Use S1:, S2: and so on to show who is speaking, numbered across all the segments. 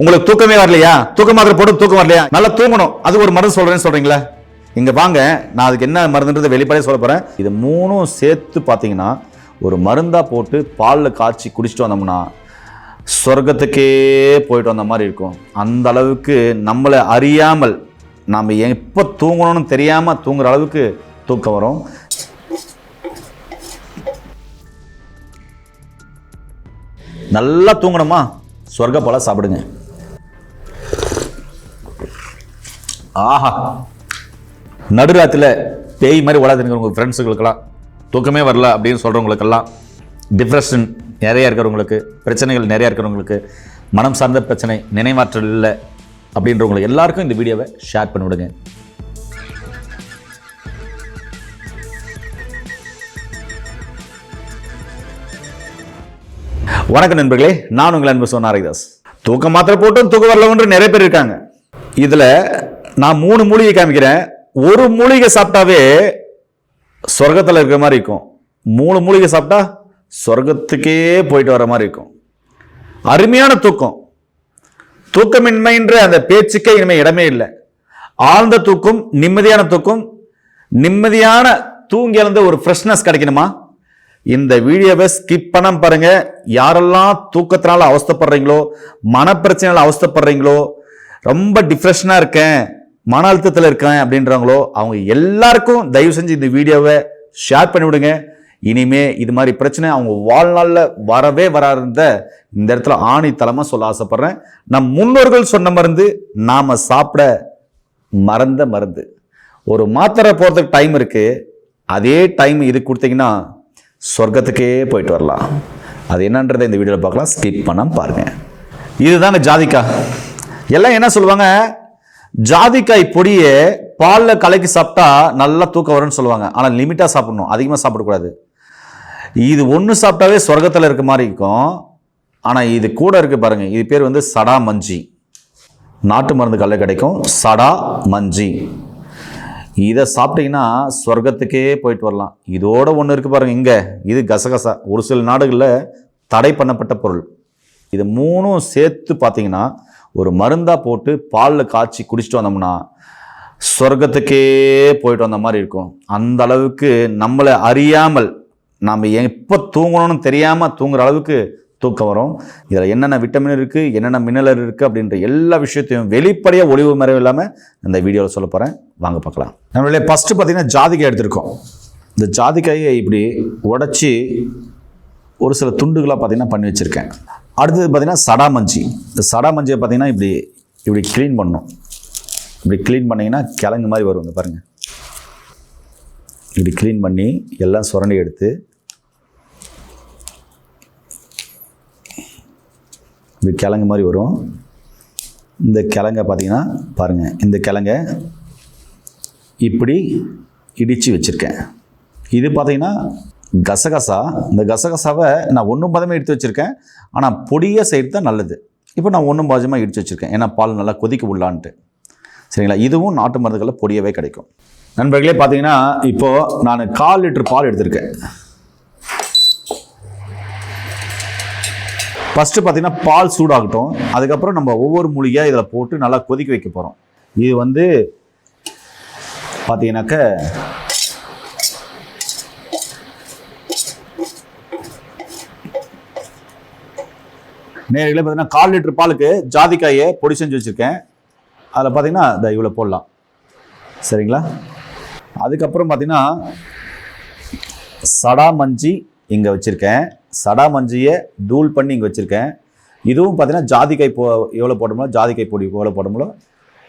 S1: உங்களுக்கு தூக்கமே வரலையா? தூக்க மாத்திரை போட்டு தூக்கம் வரலையா? நல்லா தூங்கணும். அது ஒரு மருந்து சொல்றேன்னு சொல்றீங்களா? இங்க வாங்க நான் அதுக்கு என்ன மருந்துன்றதை வெளிப்படையாக சொல்ல போறேன். இது மூணும் சேர்த்து பார்த்தீங்கன்னா ஒரு மருந்தா போட்டு பாலில் காய்ச்சி குடிச்சிட்டு வந்தோம்னா சொர்க்கத்துக்கே போயிட்டு வந்த மாதிரி இருக்கும். அந்த அளவுக்கு நம்மளை அறியாமல் நாம் எப்போ தூங்கணும்னு தெரியாமல் தூங்குற அளவுக்கு தூக்கம் வரும். நல்லா தூங்கணுமா? சொர்க்க பழம் சாப்பிடுங்க. ஆஹா. நடுராத்தில் பேய் மாதிரி ஓடாதுங்க உங்கள் ஃப்ரெண்ட்ஸுகளுக்கெல்லாம் தூக்கமே வரல அப்படின்னு சொல்கிறவங்களுக்கெல்லாம் டிப்ரெஷன் நிறையா இருக்கிறவங்களுக்கு பிரச்சனைகள் நிறையா இருக்கிறவங்களுக்கு மனம் சார்ந்த பிரச்சனை நினைவாற்றல் இல்லை அப்படின்றவங்களுக்கு எல்லாருக்கும் இந்த வீடியோவை ஷேர் பண்ணி விடுங்க. வணக்கம் நண்பர்களே நான் உங்கள் அன்பு சொன்ன தூக்கம் மாத்திரை போட்டும் தூக்கம் வரலவன்று நிறைய பேர் இருக்காங்க. இதில் நான் மூணு மூலிகை காமிக்கிறேன். ஒரு மூலிகை சாப்பிட்டாவே சொர்க்கத்தில் இருக்கிற மாதிரி இருக்கும். மூணு மூலிகை சாப்பிட்டா சொர்க்கத்துக்கே போயிட்டு வர மாதிரி இருக்கும். அருமையான தூக்கம். தூக்கமின்மைன்ற அந்த பேச்சுக்கே இனிமே இடமே இல்லை. ஆழ்ந்த தூக்கம் நிம்மதியான தூக்கம் நிம்மதியான தூங்கி எழுந்த ஒரு ஃப்ரெஷ்னஸ் கிடைக்கணுமா? இந்த வீடியோவை ஸ்கிப் பண்ணாம பாருங்க. யாரெல்லாம் தூக்கத்தினால அவஸ்தப்படுறீங்களோ மனப்பிரச்சனையால் அவஸ்தப்படுறீங்களோ ரொம்ப டிப்ரெஷனாக இருக்கேன். மன அழுத்தத்தில் இருக்கேன் அப்படின்றவங்களோ அவங்க எல்லாருக்கும் தயவு செஞ்சு இந்த வீடியோவை ஷேர் பண்ணி விடுங்க இனிமே இது மாதிரி பிரச்சனை அவங்க வாழ்நாளில் வரவே வராருந்த இந்த இடத்துல ஆணித்தலமாக சொல்ல ஆசைப்பட்றேன். நம் முன்னோர்கள் சொன்ன மருந்து நாம் சாப்பிட மறந்த மருந்து. ஒரு மாத்திரை போகிறதுக்கு டைம் இருக்குது அதே டைம் இது கொடுத்தீங்கன்னா சொர்க்கத்துக்கே போயிட்டு வரலாம். அது என்னன்றதை இந்த வீடியோவில் பார்க்கலாம். ஸ்கிப் பண்ணாம பாருங்கள் இதுதாங்க ஜாதிக்கா. எல்லாம் என்ன சொல்லுவாங்க? ஜாதிக்காய் பொடியை பாலில் கலக்கி சாப்பிட்டா நல்லா தூக்கம் வரும்னு சொல்லுவாங்க. ஆனால் லிமிட்டாக சாப்பிடணும். அதிகமாக சாப்பிடக்கூடாது. இது ஒன்று சாப்பிட்டாவே சொர்க்கத்தில் இருக்க மாதிரி இருக்கும். ஆனால் இது கூட இருக்குது பாருங்கள் இது பேர் வந்து சடா மஞ்சி. நாட்டு மருந்து கல்ல கிடைக்கும். சடா மஞ்சி. இதை சாப்பிட்டீங்கன்னா சொர்க்கத்துக்கே போயிட்டு வரலாம். இதோட ஒன்று இருக்குது பாருங்கள் இங்கே. இது கசகசா. ஒரு சில நாடுகளில் தடை பண்ணப்பட்ட பொருள். இது மூணும் சேர்த்து பார்த்தீங்கன்னா ஒரு மருந்தாக போட்டு பாலில் காய்ச்சி குடிச்சிட்டு வந்தோம்னா சொர்க்கத்துக்கே போயிட்டு வந்த மாதிரி இருக்கும். அந்த அளவுக்கு நம்மளை அறியாமல் நாம் எப்போ தூங்கணும்னு தெரியாமல் தூங்குற அளவுக்கு தூக்கம் வரும். இதில் என்னென்ன விட்டமின் இருக்குது என்னென்ன மினரல் இருக்குது அப்படின்ற எல்லா விஷயத்தையும் வெளிப்படையாக ஒளிவு மறைவு இல்லாமல் இந்த வீடியோவில் சொல்ல போகிறேன் வாங்க பார்க்கலாம். நம்மளே ஃபஸ்ட்டு பார்த்தீங்கன்னா ஜாதிக்காய் எடுத்திருக்கோம். இந்த ஜாதிக்காயை இப்படி உடைச்சி ஒரு சில துண்டுகளாக பார்த்தீங்கன்னா பண்ணி வச்சுருக்கேன். அடுத்தது பார்த்தீங்கன்னா சடாமஞ்சி. இந்த சடாமஞ்சியை பார்த்தீங்கன்னா இப்படி இப்படி க்ளீன் பண்ணணும். இப்படி க்ளீன் பண்ணிங்கன்னா கிழங்கு மாதிரி வரும் இந்த பாருங்கள் இப்படி க்ளீன் பண்ணி எல்லாம் சுரண்டி எடுத்து இப்படி கிழங்கு மாதிரி வரும். இந்த கிழங்க பார்த்தீங்கன்னா பாருங்கள் இந்த கிழங்க இப்படி இடித்து வச்சுருக்கேன். இது பார்த்தீங்கன்னா கசகசா இந்த கசகசாவை நான் ஒன்றும் பதமே எடுத்து வச்சுருக்கேன். ஆனால் பொடியாக செய்கிறது தான் நல்லது. இப்போ நான் ஒன்றும் பாஜமாக இடித்து வச்சுருக்கேன். ஏன்னா பால் நல்லா கொதிக்க உள்ளான்ட்டு. சரிங்களா? இதுவும் நாட்டு மருந்துகளில் பொடியவே கிடைக்கும். நண்பர்களே பார்த்தீங்கன்னா இப்போது நான் கால் லிட்டர் பால் எடுத்திருக்கேன். ஃபஸ்ட்டு பார்த்தீங்கன்னா பால் சூடாகட்டும். அதுக்கப்புறம் நம்ம ஒவ்வொரு மூலிகையாக இதில் போட்டு நல்லா கொதிக்க வைக்க போகிறோம் இது வந்து பார்த்தீங்கன்னாக்க நேரில் பார்த்தீங்கன்னா கால் லிட்டர் பாலுக்கு ஜாதிக்காயை பொடி செஞ்சு வச்சுருக்கேன். அதில் பார்த்தீங்கன்னா இந்த இவ்வளோ போடலாம். சரிங்களா? அதுக்கப்புறம் பார்த்தீங்கன்னா சடா மஞ்சி இங்கே வச்சுருக்கேன். சடா மஞ்சியை தூள் பண்ணி இங்கே வச்சுருக்கேன். இதுவும் பார்த்தீங்கன்னா ஜாதிக்காய் போ எவ்வளோ போட்டோம்னா ஜாதிக்காய் பொடி எவ்வளோ போட்டோமோ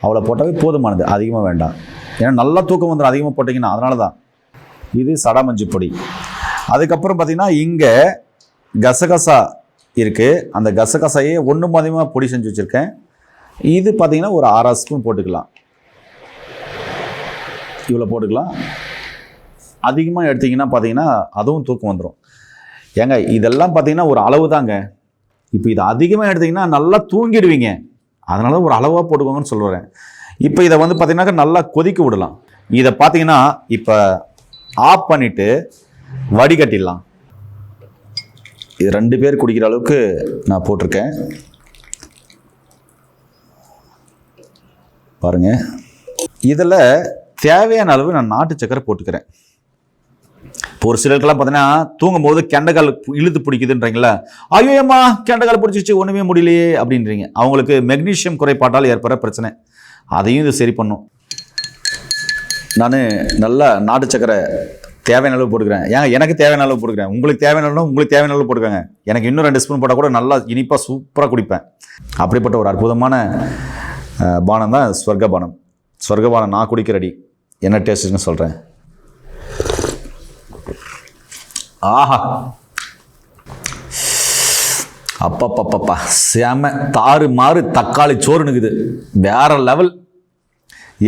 S1: அவ்வளோ போட்டாவே போதுமானது. அதிகமாக வேண்டாம். ஏன்னா நல்லா தூக்கம் வந்துடும் அதிகமாக போட்டிங்கன்னா அதனால தான். இது சடா மஞ்சு பொடி. அதுக்கப்புறம் பார்த்தீங்கன்னா இங்கே கசகசா இருக்குது அந்த கசகசையை ஒன்று மாதிரியமாக பொடி செஞ்சு வச்சுருக்கேன். இது பார்த்தீங்கன்னா ஒரு அரை ஸ்பூன் போட்டுக்கலாம். இவ்வளோ போட்டுக்கலாம். அதிகமாக எடுத்திங்கன்னா பார்த்தீங்கன்னா அதுவும் தூக்கம் வந்துடும் ஏங்க இதெல்லாம் பார்த்தீங்கன்னா ஒரு அளவு தாங்க. இப்போ இது அதிகமாக எடுத்திங்கன்னா நல்லா தூங்கிடுவீங்க. அதனால ஒரு அளவாக போட்டுக்கோங்கன்னு சொல்லுறேன் இப்போ இதை வந்து பார்த்தீங்கன்னாக்கா நல்லா கொதிக்க விடலாம். இதை பார்த்தீங்கன்னா இப்போ ஆஃப் பண்ணிவிட்டு வடிகட்டிடலாம். இது ரெண்டு பேர் குடிக்கிற அளவுக்கு நான் போட்டிருக்கேன். பாருங்க. இதில் தேவையான அளவு நான் நாட்டு சக்கரை போட்டுக்கிறேன். இப்போ ஒரு சிலருக்கெல்லாம் பார்த்தீங்கன்னா தூங்கும்போது கெண்டைக்கால் இழுத்து பிடிக்குதுன்றீங்களா? ஐயோம்மா கெண்டைக்கால் பிடிச்சிச்சு ஒன்றுமே முடியலையே அப்படின்றீங்க. அவங்களுக்கு மெக்னீஷியம் குறைபாட்டால் ஏற்படுற பிரச்சனை. அதையும் இது சரி பண்ணும். நான் நல்லா நாட்டு சக்கரை தேவையான அளவு போட்டுக்கிறேன் ஏன் எனக்கு தேவையான அளவு போட்டுக்கிறேன் உங்களுக்கு தேவையான அளவு உங்களுக்கு தேவையான அளவு போட்டுக்கோங்க. எனக்கு இன்னும் ரெண்டு ஸ்பூன் போட்டால் கூட நல்லா இனிப்பாக சூப்பராக குடிப்பேன். அப்படிப்பட்ட ஒரு அற்புதமான பானம் தான் ஸ்வர்க பானம் ஸ்வர்க பானம் நான் குடிக்கிறடி. என்ன டேஸ்ட்டுன்னு சொல்கிறேன் ஆஹா. அப்பப்பப்பப்பா. செம தாறு மாறு தக்காளி சோறு நிற்குது வேற லெவல்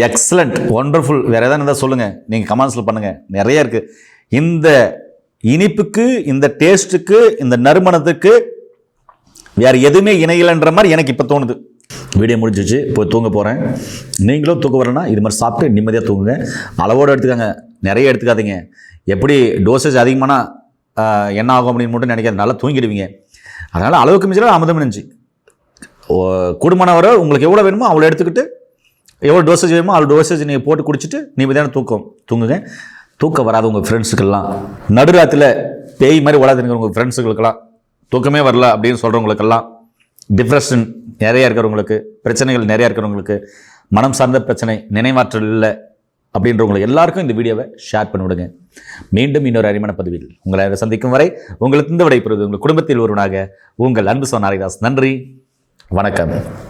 S1: எக்ஸலண்ட் ஒண்டர்ஃபுல் வேறு எதாவது இருந்தால் சொல்லுங்கள் நீங்கள் கமெண்ட்ஸில் பண்ணுங்கள் நிறைய இருக்குது இந்த இனிப்புக்கு இந்த டேஸ்ட்டுக்கு இந்த நறுமணத்துக்கு வேறு எதுவுமே இணையலைன்ற மாதிரி எனக்கு இப்போ தோணுது. வீடியோ முடிஞ்சிச்சு போய் தூங்க போகிறேன் நீங்களும் தூக்க வரேன்னா இது மாதிரி சாப்பிட்டு நிம்மதியாக தூங்குங்க. அளவோடு எடுத்துக்கோங்க. நிறைய எடுத்துக்காதீங்க. எப்படி டோசேஜ் அதிகமானா என்ன ஆகும் அப்படின்னு மட்டும் நினைக்காது நல்லா தூங்கிடுவீங்க. அதனால் அளவுக்கு மிஞ்சில அமுதம் நினைச்சு கூடுமான உங்களுக்கு எவ்வளோ வேணுமோ அவ்வளோ எடுத்துக்கிட்டு எவ்வளோ டோசேஜ் வேணுமோ அவ்வளோ டோசேஜ் நீங்கள் போட்டு குடிச்சிட்டு நிம்மதியான தூக்கம். தூங்குங்க. தூக்கம் வராது உங்கள் ஃப்ரெண்ட்ஸுக்கெல்லாம் நடுராத்தில் பேய் மாதிரி ஓடாதுங்கிற உங்கள் ஃப்ரெண்ட்ஸுகளுக்கெல்லாம் தூக்கமே வரல அப்படின்னு சொல்கிறவங்களுக்கெல்லாம் டிப்ரெஷன் நிறையா இருக்கிறவங்களுக்கு பிரச்சனைகள் நிறையா இருக்கிறவங்களுக்கு மனம் சார்ந்த பிரச்சனை நினைவாற்றல் இல்லை அப்படின்றவங்களுக்கு எல்லாருக்கும் இந்த வீடியோவை ஷேர் பண்ணி விடுங்க மீண்டும் இன்னொரு அறிமான பதிவில் உங்களை சந்திக்கும் வரை உங்களுக்கு இந்த விடைபெறுவது உங்கள் குடும்பத்தில் ஒருவனாக உங்கள் அன்பு சொன்னாரிதாஸ் நன்றி. வணக்கம்.